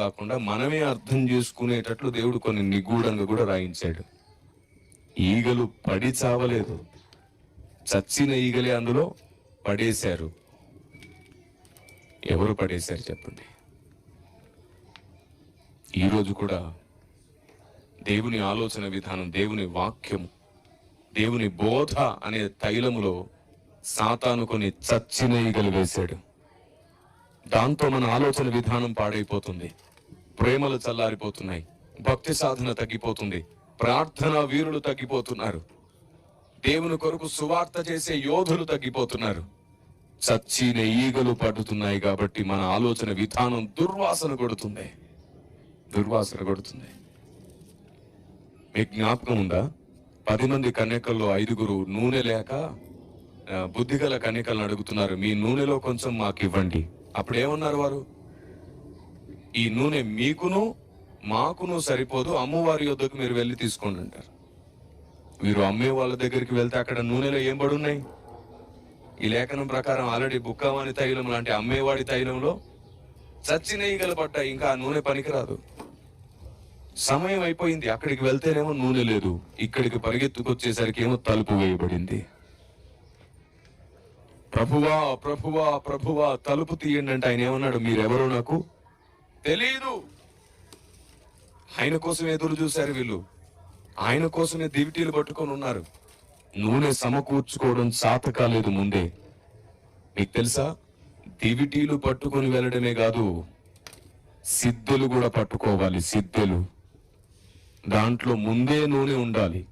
కాకుండా మనమే అర్థం చేసుకునేటట్లు దేవుడు కొన్ని నిగూఢంగా కూడా రాయించాడు. ఈగలు పడి చావలేదు. చచ్చిన ఈగలే అందులో పడేశారు. ఎవరు పడేశారు చెప్పండి? ఈరోజు కూడా దేవుని ఆలోచన విధానం దేవుని వాక్యము దేవుని బోధ అనే తైలములో సాతాను కొన్ని చచ్చిన ఈగలు వేశాడు. దాంతో మన ఆలోచన విధానం పాడైపోతుంది. ప్రేమలు చల్లారిపోతున్నాయి. భక్తి సాధన తగ్గిపోతుంది. ప్రార్థన వీరులు తగ్గిపోతున్నారు. దేవుని కొరకు సువార్త చేసే యోధులు తగ్గిపోతున్నారు. చచ్చిన ఈగలు పడుతున్నాయి కాబట్టి మన ఆలోచన విధానం దుర్వాసన కొడుతుంది. దుర్వాసన కొడుతుంది. మీకు జ్ఞాపకం ఉందా? పది మంది కన్యకల్లో ఐదుగురు నూనె లేక బుద్ధిగల కన్యకలను అడుగుతున్నారు మీ నూనెలో కొంచెం మాకు ఇవ్వండి. అప్పుడు ఏమన్నారు వారు? ఈ నూనె మీకును మాకును సరిపోదు. అమ్మవారి యొద్దకు మీరు వెళ్ళి తీసుకోండి అంటారు. మీరు అమ్మే వాళ్ళ దగ్గరికి వెళ్తే అక్కడ నూనెలో ఏం పడున్నాయి? ఈ లేఖనం ప్రకారం ఆల్రెడీ బుక్కవాని తైలం లాంటి అమ్మేవాడి తైలంలో చచ్చిన ఈగలు పడ్డాయి ఇంకా ఆ నూనె పనికిరాదు. సమయం అయిపోయింది. అక్కడికి వెళ్తేనేమో నూనె లేదు. ఇక్కడికి పరిగెత్తుకొచ్చేసరికి ఏమో తలుపు వేయబడింది. ప్రభువా ప్రభువా ప్రభువా తలుపు తీయండి అంటే ఆయన ఏమన్నాడు? మీరెవరో నాకు తెలియదు ఆయన కోసం ఎదురు చూశారు వీళ్ళు. ఆయన కోసమే దివిటీలు పట్టుకొని ఉన్నారు. నూనె సమకూర్చుకోవడం సాత కాలేదు ముందే. మీకు తెలుసా? దివిటీలు పట్టుకొని వెళ్ళడమే కాదు సిద్ధులు కూడా పట్టుకోవాలి సిద్ధులు. దాంట్లో ముందే నూనె ఉండాలి.